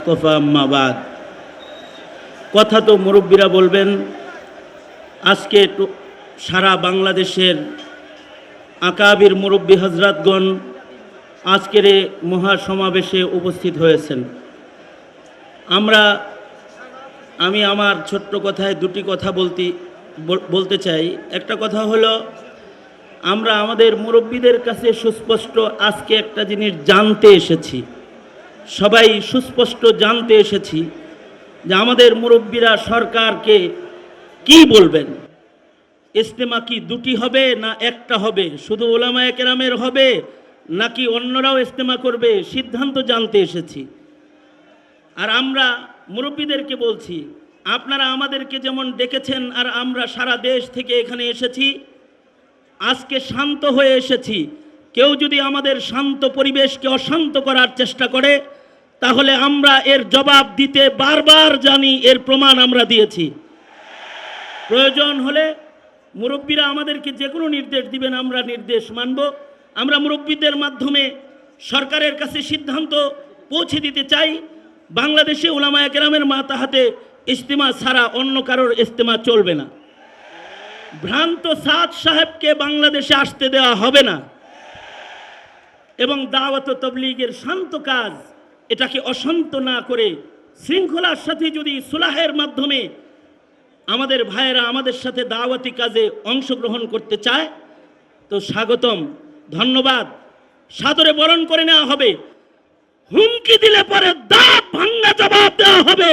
মুস্তফা আম্মাবাদ কথা তো মুরব্বীরা বলবেন, আজকে সারা বাংলাদেশের আকাবির মুরব্বী হজরতগণ আজকের এ মহাসমাবেশে উপস্থিত হয়েছেন। আমরা, আমি আমার ছোট্ট কথায় দুটি কথা বলতে বলতে চাই। একটা কথা হলো, আমরা আমাদের মুরব্বীদের কাছে সুস্পষ্ট আজকে একটা জিনিস জানতে এসেছি। সবাই সুস্পষ্ট জানতে এসেছি যে আমাদের মুরব্বীরা সরকারকে কি বলবেন? ইস্তেমা কি দুটি হবে না একটা হবে? শুধু ওলামায়ে কেরামের হবে নাকি অন্যরাও ইস্তেমা করবে? সিদ্ধান্ত জানতে এসেছি। আর আমরা মুরব্বীদেরকে বলছি, আপনারা আমাদেরকে যেমন ডেকেছেন আর আমরা সারা দেশ থেকে এখানে এসেছি, আজকে শান্ত হয়ে এসেছি। কেউ যদি আমাদের শান্ত পরিবেশকে অশান্ত করার চেষ্টা করে তাহলে আমরা এর জবাব দিতে বারবার জানি, এর প্রমাণ আমরা দিয়েছি। প্রয়োজন হলে মুরব্বীরা আমাদেরকে যে কোনো নির্দেশ দিবেন, আমরা নির্দেশ মানব। আমরা মুরব্বীদের মাধ্যমে সরকারের কাছে সিদ্ধান্ত পৌঁছে দিতে চাই। বাংলাদেশে ওলামায়া কেরামের মাতাহাতে ইজতেমা ছাড়া অন্য কারোর ইজতেমা চলবে না। ভ্রান্ত সাদ সাহেবকে বাংলাদেশে আসতে দেওয়া হবে না। এবং দাওয়াত তবলিগের শান্ত কাজ এটাকে অশান্ত না করে শৃঙ্খলার সাথে যদি সুলাহের মাধ্যমে আমাদের ভাইয়েরা আমাদের সাথে দাওয়াতি কাজে অংশগ্রহণ করতে চায়, তো স্বাগতম, ধন্যবাদ। সাদরে বরণ করে নেওয়া হবে। হুমকি দিলে পরে দাঁত ভাঙ্গা জবাব দেওয়া হবে।